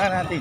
na natin.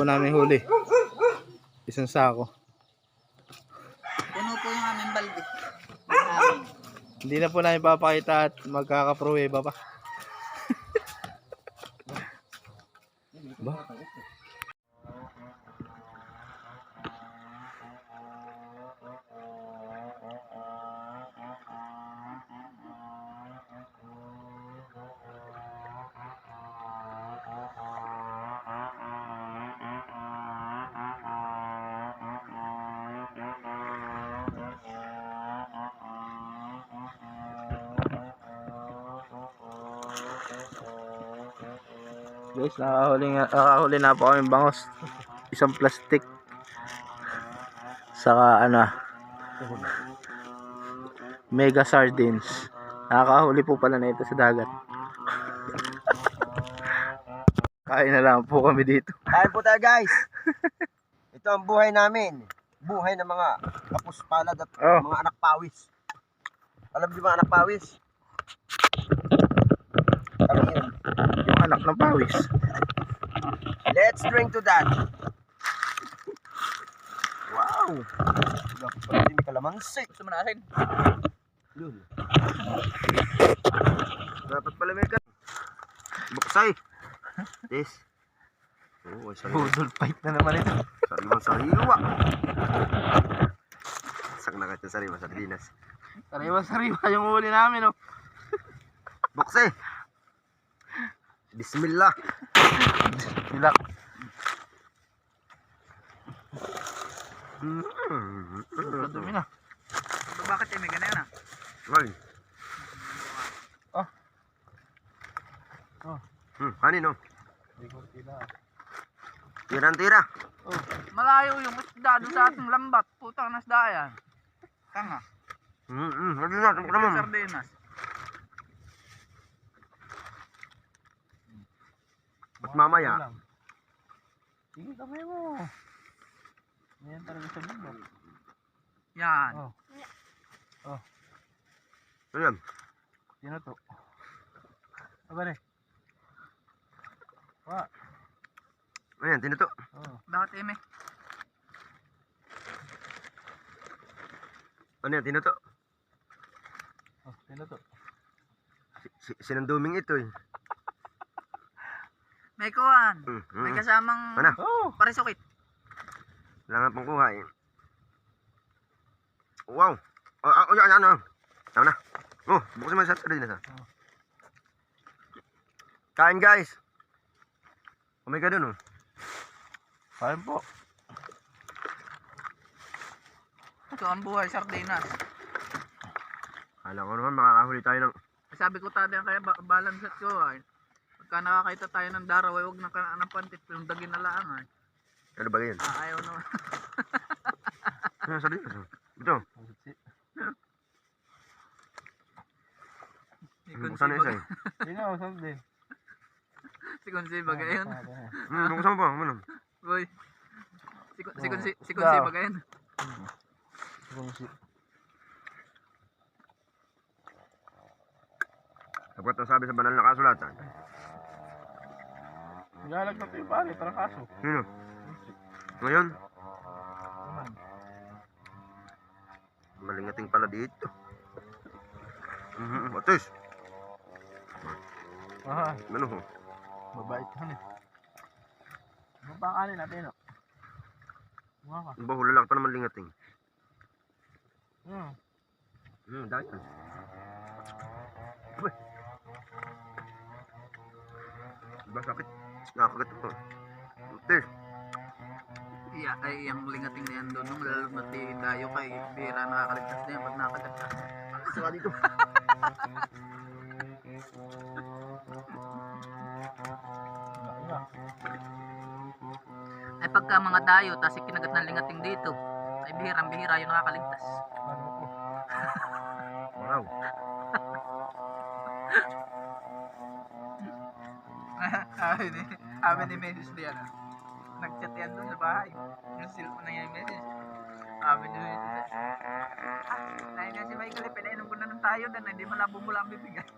Po namin huli. Isang sako. Puno po yung aming balde. Hindi na po namin papakita at magkakapruweba pa. ba? Guys, nakahuli, nga, nakahuli na po kami bangos. Isang plastic. Saka ano, mega sardines. Nakakahuli po pala na ito sa dagat. Kain na lang po kami dito. Kain po tayo guys. Ito ang buhay namin. Buhay ng mga kapus palad at Oh. mga anak pawis. Alam niyo ba anak pawis? Kami. Yung anak ng pawis. Let's drink to that. Wow. Dapat pala may kalamansi. Gusto mo na asin? Yun. Dapat pala may kan. Buksay. Yes. Oh, sariwa. Budol fight na naman ito. Sariwa, sariwa. Sak na ka sariwa, sardinas. Sariwa-sariwa yung huli namin, oh. Buksay. Bismillah. Mm. Dumi na. So, bakit eh, may ganyan ah? Ay. Oh. Oh. Hmm, kanino? Tirang tira. Malayo yung isda doon sa ating lambat. Putang nasda yan. Tanga. Hmm, hmm, na, naman? Sardinas. Ba't mamaya? Sige, kamay mo. Yan talaga sa mundo. Yan. Oh. Ano yan? Sino to? Aba rin. Wa. Ano yan, tinuto? Oh. Bakit eme? Ano yan, tinuto? Oh, sino to? Si, si, sinanduming ito eh. May kuwan. Hmm, May hmm. kasamang Ano? Oh! parisukit. Wala nga pong kuha eh. Wow! Oh, oh, yan, ano? Tama na. Oh, buksan mo sa sardinas ah. Oh. Kain guys! Oh my god, ano? Kain po. Ito ang buhay sardinas. Kala ko naman makakahuli tayo ng... Sabi ko tadi ang kaya ba- balance at ko ay. Pagka nakakita tayo ng daraw, ay huwag na ka ng pantit. Yung dagin na lang ay. Ano ba yan? Ah, ayaw naman. Ano sardinas? oh? Ito. Si Buksan na isa eh. Sino? Saan din? Si Kunsi Bagayon. Hmm, buksan mo pa. Ano? Boy. Si si Oh. Kunsi si Kunsi Yeah. Bagayon. Dapat ang sabi sa banal na kasulatan. Galag na ito yung pare, parang kaso. Sino? Ngayon, malingating pala dito. Mhm, Batis. Aha, Ano ho? mabait yan eh. Ano pa ang kanin natin, no? Mukha ka. Ang baho, lalaki pa naman lingating. Hmm. Hmm, dahil. Uy. Diba sakit? Nakakagat ito. Batis. Iya, ay yung lingating na yan doon. Nung lalo na ti dayo kay Bira nakakaligtas na yan pag nakagat ka. Saka dito. Ay pagka mga dayo, tapos kinagat ng lingating dito. Ay bihirang bihira yung nakakaligtas. Wow. Sabi ni, sabi ni Mrs. Dian. Nag-chat yan doon sa bahay. Yung cellphone na yung message. Sabi ni Mrs. Dahil nga si Michael, eh, pinainom ko na ng tayo doon. Hindi malabo mo lang bibigay.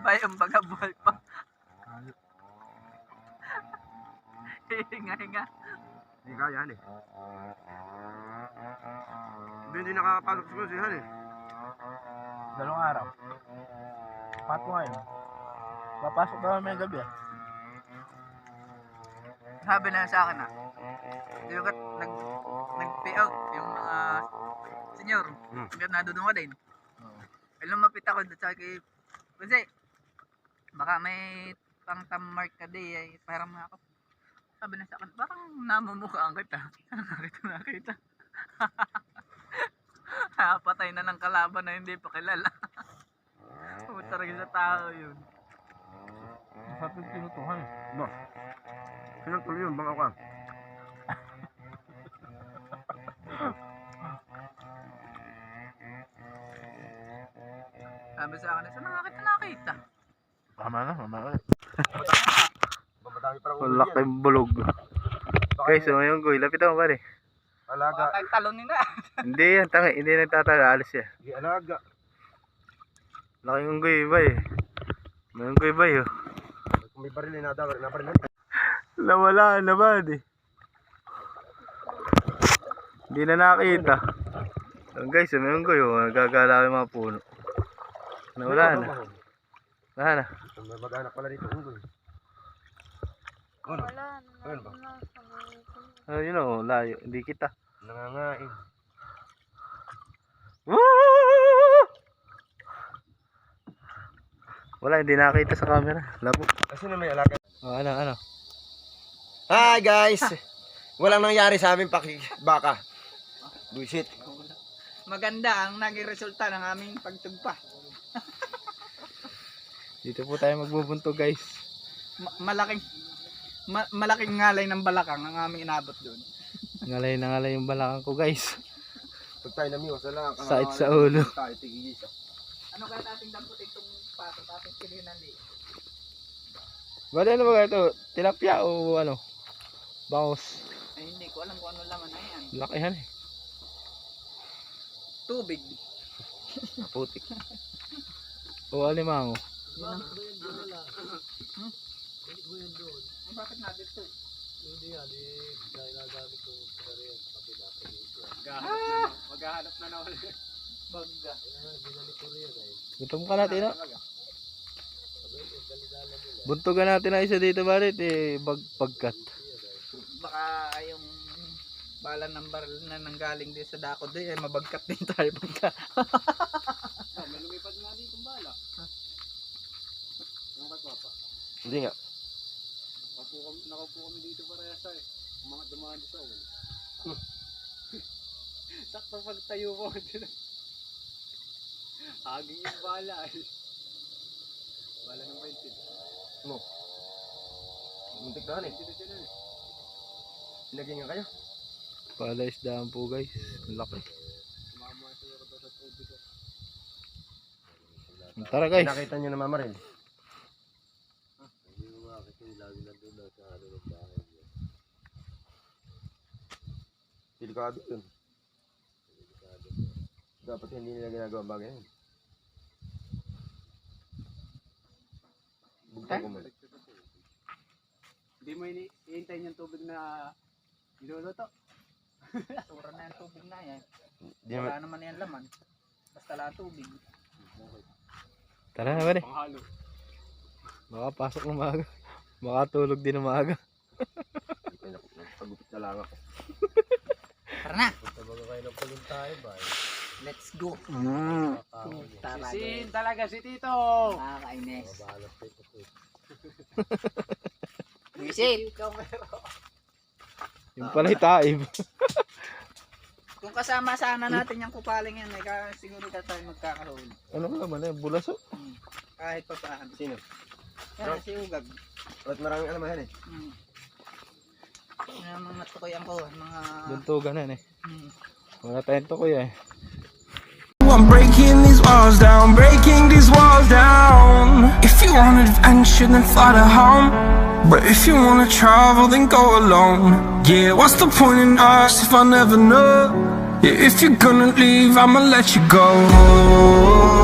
Bayang baga buhay pa. Hinga, hinga. Hindi kaya yan eh. Hindi, hindi nakakapasok sa kusihan eh. Dalawang araw. Pat mo ngayon. Papasok daw may gabi ah. Sabi na sa akin ah. Yung kat, nag, nag-pay out yung mga senior. Hmm. Hanggang nandun ako din. Ay lumapit ako doon sa kay kasi baka may pang mark ka di ay parang ako. Sabi na sa akin, parang namumukhaan kita. nakita nakita. Patay na ng kalaban na hindi pa kilala. Puta rin sa tao yun. Masarap yung tinutuhan eh. Ba? Sino tuloy yun? Baka ka. Sabi sa akin, saan nakakita nakita? Tama na, tama na. Bamadami parang Ang laking bulog. Guys, so ngayon ko, lapit ako pare. Alaga. Baka talon nila. Hindi yan, tangi, hindi nagtatala, alis siya. Di alaga. Laking unggoy ba eh. May unggoy ba yun? May baril na daw, na baril Nawala na ba eh. Hindi na nakita. So guys, may unggoy oh, nagagala yung mga puno. Nawala na. Wala na. May mag-anak pala dito. Unggoy. Ano? Wala Ano ba? na. Oh, yun oh, layo. Hindi kita. Nangangain. Woo! Wala, hindi nakita sa camera. Labo. Kasi na may alaga. Oh, ano, ano? Hi guys! Walang nangyari sa amin paki baka. Bullshit. Maganda ang naging resulta ng aming pagtugpa. Dito po tayo magbubuntog guys. Ma- malaking ma- malaking ngalay ng balakang ang aming inabot doon. Ngalay na ngalay yung balakang ko guys. Pag tayo namiwas na lang. Sakit sa ulo. Tayo tigigisa. Ano kaya ating damputin itong pato, ating pilihan ng liit? Bali ano ba ito? Tilapia o ano? Bangos. Ay, hindi ko alam kung ano laman na yan. Lakihan eh. Tubig. Putik. o alimango. Yun ang... Hmm? Ay, bakit natin ito? Maghahanap na na ulit. Bagga. Gutom ka natin no? Buntogan natin na isa dito balit eh. Bag pagkat. Baka yung bala ng baril na nanggaling din sa dako din ay mabagkat din tayo pagka. Ah, may lumipad nga dito ang bala. Ano kay Papa? Hindi nga. Nakaupo kami, nakaupo kami dito parehas eh. Mga dumaan sa ulo. Sakto pagtayo ko. Haging yung bala eh. Bala ng 20. Muntik na eh. Pinaging nga kayo. Pala isdaan po guys. Ang Laki. Daw sa tubig ko. Tara guys. Nakita nyo na mama rin. Delikado yun. Dapat hindi nila ginagawa ang bagay yun. Mo. Hindi mo ini- iintayin yung tubig na niluluto. Tura na yung tubig na yan. Di naman, Wala naman yan laman. Basta lang tubig. Tara na pare. Panghalo. Baka pasok ng maaga. Baka tulog din ng maaga. nagpagupit na lang ako. Tara na! Tabaga kayo ng pulong tayo ba? Let's go! Tara Sisin talaga si Tito. Nakakainis. Visit! Yung pala itaib. Kung kasama sana natin yung kupaling yan, ka- siguro ka tayo magkakaroon. ano nga naman eh? Bulaso. Kahit pa paano. Sino? Yan si Ugag. At maraming alam yan eh. Hmm. Yan ang mga tukoyan ko. Mga... Buntogan na eh. Hmm. Wala tayong tukoy eh. I'm breaking down, breaking these walls down. If you want adventure, then fly to home. But if you wanna travel, then go alone. Yeah, what's the point in us if I never know? Yeah, if you're gonna leave, I'ma let you go.